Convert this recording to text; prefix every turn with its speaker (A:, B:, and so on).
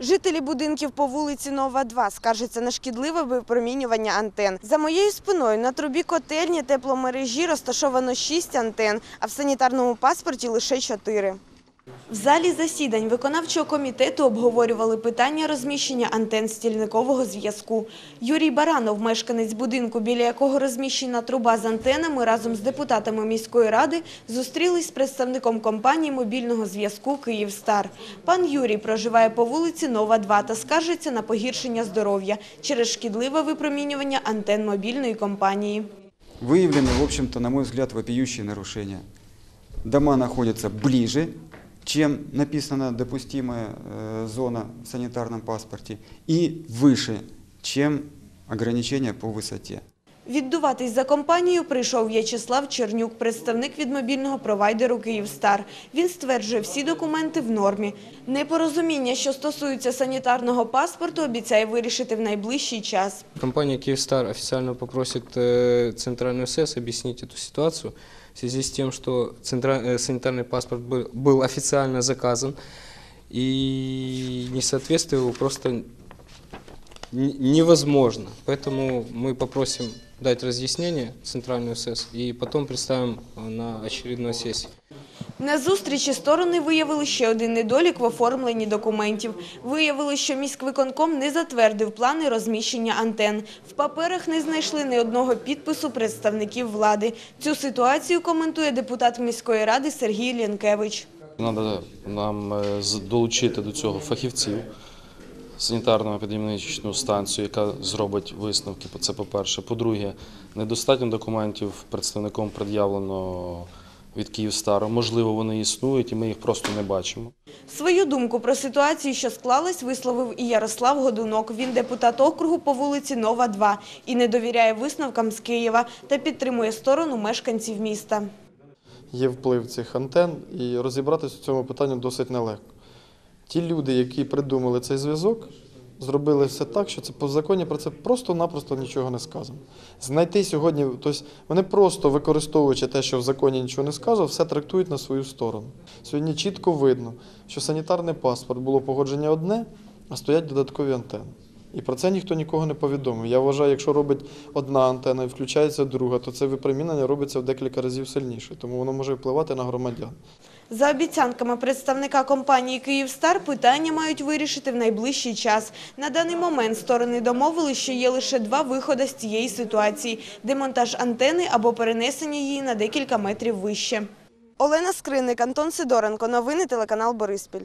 A: Жителі будинків по вулиці Нова 2 скаржаться на шкідливе випромінювання антен. За моєю спиною на трубі котельні тепломережі розташовано 6 антен, а в санітарному паспорті лише 4. В залі засідань виконавчого комітету обговорювали питання розміщення антен стільникового зв'язку. Юрій Баранов, мешканець будинку, біля якого розміщена труба з антенами, разом з депутатами міської ради зустрілись з представником компанії мобільного зв'язку «Київстар». Пан Юрій проживає по вулиці Нова 2 та скаржиться на погіршення здоров'я через шкідливе випромінювання антен мобільної компанії.
B: Выявлены, в общем-то, на мой взгляд, вопиющие нарушения. Дома находятся ближе, чем написана допустимая э, зона в санитарном паспорте, и выше, чем ограничения по высоте.
A: Віддуватись за компанію прийшов В'ячеслав Чернюк, представник від мобільного провайдеру «Київстар». Він стверджує, всі документи в нормі. Непорозуміння, що стосуються санітарного паспорту, обіцяє вирішити в найближчий час.
C: Компания Киевстар официально попросит э, центральную СЭС объяснить эту ситуацию в связи с тем, что центра- э, санитарный паспорт был, был официально заказан, и несоответствие его просто н- невозможно. Поэтому мы попросим дать разъяснение центральную СЭС и потом представим э, на очередной сессии.
A: На зустрічі сторони виявили ще один недолік в оформленні документів. Виявили, що міськвиконком не затвердив плани розміщення антен. В паперах не знайшли ні одного підпису представників влади. Цю ситуацію коментує депутат міської ради Сергій Лєнкевич.
D: Треба нам е, з- долучити до цього фахівців, санітарно епідеміологічну станцію, яка зробить висновки. Це по-перше. По-друге, недостатньо документів представником пред'явлено від Київстару. Можливо, вони існують, і ми їх просто не бачимо.
A: Свою думку про ситуацію, що склалась, висловив і Ярослав Годунок. Він депутат округу по вулиці Нова 2 і не довіряє висновкам з Києва та підтримує сторону мешканців міста.
E: є вплив цих антен, і розібратися в цьому питанні досить нелегко. Ті люди, які придумали цей зв'язок, зробили все так, що це по законі про це просто-напросто нічого не сказано. Знайти сьогодні, тобто вони просто використовуючи те, що в законі нічого не сказано, все трактують на свою сторону. Сьогодні чітко видно, що санітарний паспорт було погодження одне, а стоять додаткові антени. І про це ніхто нікого не повідомив. Я вважаю, якщо робить одна антена і включається друга, то це випромінення робиться в декілька разів сильніше, тому воно може впливати на громадян.
A: За обіцянками представника компанії «Київстар» питання мають вирішити в найближчий час. На даний момент сторони домовили, що є лише два виходи з цієї ситуації – демонтаж антени або перенесення її на декілька метрів вище. Олена Скриник, Антон Сидоренко. Новини телеканал «Бориспіль».